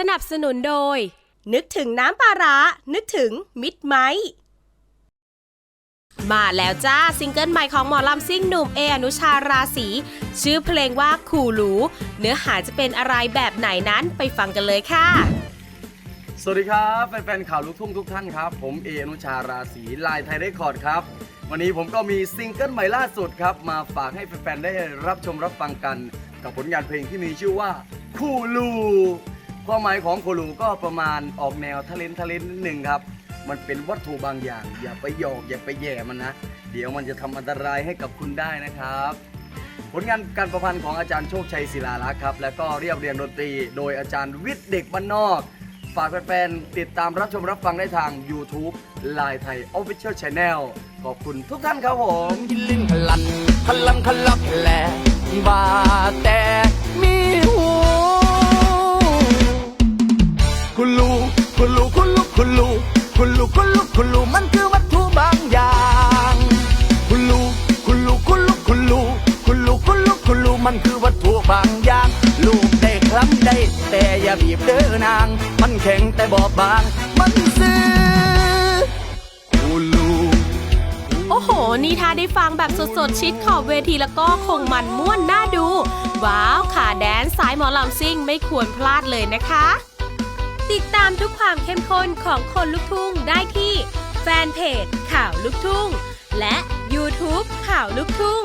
สนับสนุนโดย นึกถึงน้ำปลาร้า นึกถึงมิตรไม้มาแล้วจ้า ซิงเกิลใหม่ของหมอลำซิ่งหนุ่มเออนุชาราศีชื่อเพลงว่าขู่หรูเนื้อหาจะเป็นอะไรแบบไหนนั้นไปฟังกันเลยค่ะ สวัสดีครับแฟนๆข่าวลูกทุ่งทุกท่านครับ ผมเออนุชาราศีลายไทยเรคคอร์ดครับ วันนี้ผมก็มีซิงเกิลใหม่ล่าสุดครับ มาฝากให้แฟนๆได้รับชมรับฟังกัน กับผลงานเพลงที่มีชื่อว่า คูลู ความหมายของคูลูก็ประมาณออกแนวทะเลนทะเลนนิดนึงครับ มันเป็นวัตถุบางอย่าง อย่าไปหยอกอย่าไปแย่มันนะ เดี๋ยวมันจะทำอันตรายให้กับคุณได้นะครับ ผลงานการประพันธ์ของอาจารย์โชคชัยศิลาลักษณ์ครับ แล้วก็เรียบเรียงดนตรี โดยอาจารย์วิทย์เด็กบ้านนอก ฝากแฟนๆติดตามรับชมรับฟังได้ทาง YouTube ลายไทย Official Channel ขอบคุณทุกท่านครับผมกินลินพลันพลังพลักแหลว่าแต่ มันคือวัตถุบางอย่าง ลูกได้คล้ำได้ แต่อย่าบีบเด้อนาง มันแข็งแต่บอบบาง มันซื้อคุณลูโอ้โห นี่ถ้าได้ฟังแบบสดๆ ชิดขอบเวทีแล้วก็คงมันม่วนน่าดู ว้าวขาแดนสายหมอลำซิ่งไม่ควรพลาดเลยนะคะ ติดตามทุกความเข้มข้นของคนลุกทุ่งได้ที่แฟนเพจข่าวลุกทุ่ง และ YouTube ข่าวลุกทุ่ง